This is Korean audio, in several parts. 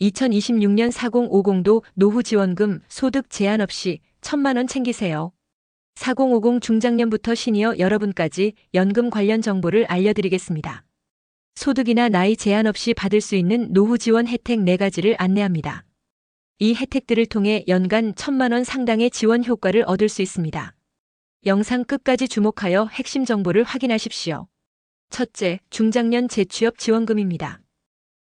2026년 4050도 노후 지원금 소득 제한 없이 1천만 원 챙기세요. 4050 중장년부터 시니어 여러분까지 연금 관련 정보를 알려드리겠습니다. 소득이나 나이 제한 없이 받을 수 있는 노후 지원 혜택 4가지를 안내합니다. 이 혜택들을 통해 연간 1천만 원 상당의 지원 효과를 얻을 수 있습니다. 영상 끝까지 주목하여 핵심 정보를 확인하십시오. 첫째, 중장년 재취업 지원금입니다.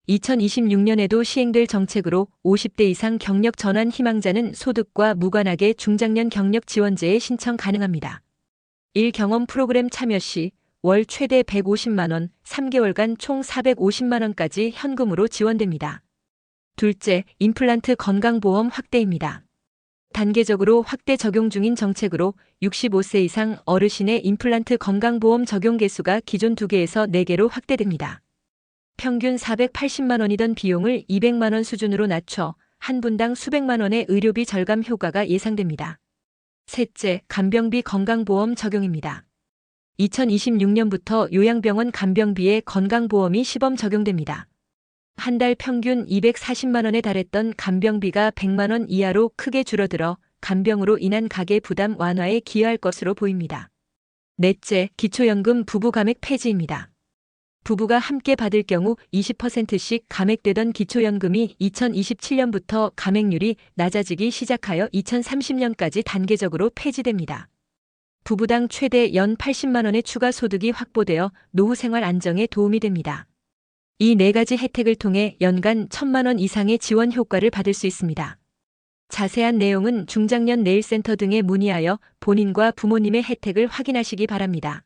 2026년에도 시행될 정책으로 50대 이상 경력 전환 희망자는 소득과 무관하게 중장년 경력 지원제에 신청 가능합니다. 1. 경험 프로그램 참여 시 월 최대 150만원, 3개월간 총 450만원까지 현금으로 지원됩니다. 둘째, 임플란트 건강보험 확대입니다. 단계적으로 확대 적용 중인 정책으로 65세 이상 어르신의 임플란트 건강보험 적용 개수가 기존 2개에서 4개로 확대됩니다. 평균 480만 원이던 비용을 200만 원 수준으로 낮춰 한 분당 수백만 원의 의료비 절감 효과가 예상됩니다. 셋째, 간병비 건강보험 적용입니다. 2026년부터 요양병원 간병비에 건강보험이 시범 적용됩니다. 한 달 평균 240만 원에 달했던 간병비가 100만 원 이하로 크게 줄어들어 간병으로 인한 가계 부담 완화에 기여할 것으로 보입니다. 넷째, 기초연금 부부 감액 폐지입니다. 부부가 함께 받을 경우 20%씩 감액되던 기초연금이 2027년부터 감액률이 낮아지기 시작하여 2030년까지 단계적으로 폐지됩니다. 부부당 최대 연 80만 원의 추가 소득이 확보되어 노후 생활 안정에 도움이 됩니다. 이 네 가지 혜택을 통해 연간 1천만 원 이상의 지원 효과를 받을 수 있습니다. 자세한 내용은 중장년 네일센터 등에 문의하여 본인과 부모님의 혜택을 확인하시기 바랍니다.